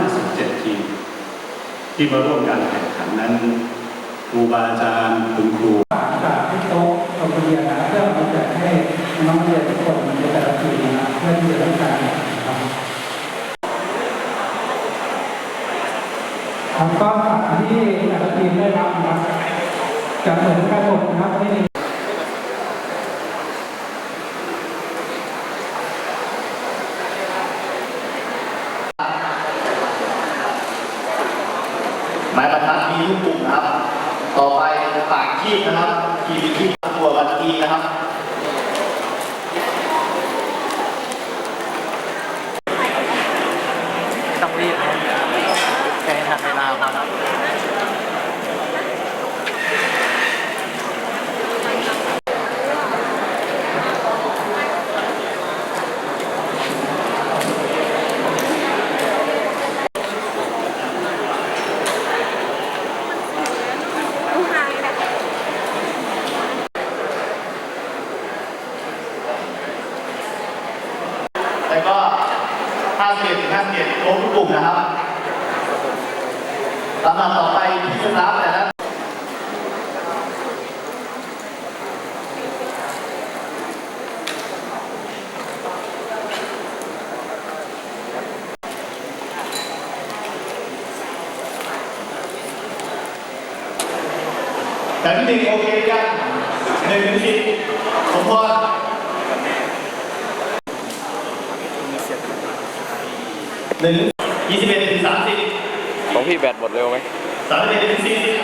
57 ทีม ที่มาร่วมการแข่งขันนั้นครูบาอาจารย์คุณครูจากที่โต๊ะโรงเรียนนะเพื่อมาแจกให้น้องเรียนทุกคนในแต่ละทีมนะเพื่อที่จะได้การแข่งขันครับครับก็ฝากที่แต่ละทีมได้รับนะครับจะเหมือนกันหมดนะครับไม่มี ไม้บรรทัดมีลูกกลุ่มนะครับ ต่อไปปากคีบนะครับคีบคีบตัวบัตรีนะครับต้องรีบนะแค่ทันเวลาครับ แล้วก็51ถึง57ลงทุกกลุ่มนะครับลำดับต่อไปที่จะรับแต่ละแต่ที่หนึ่งโอเคยังหนึ่งถึงสิบสมพร หนึ่งยี่สิบเอ็ดถึงสามสิบของพี่แบตหมดเร็วไหมสามสิบเอ็ดถึงสี่สิบ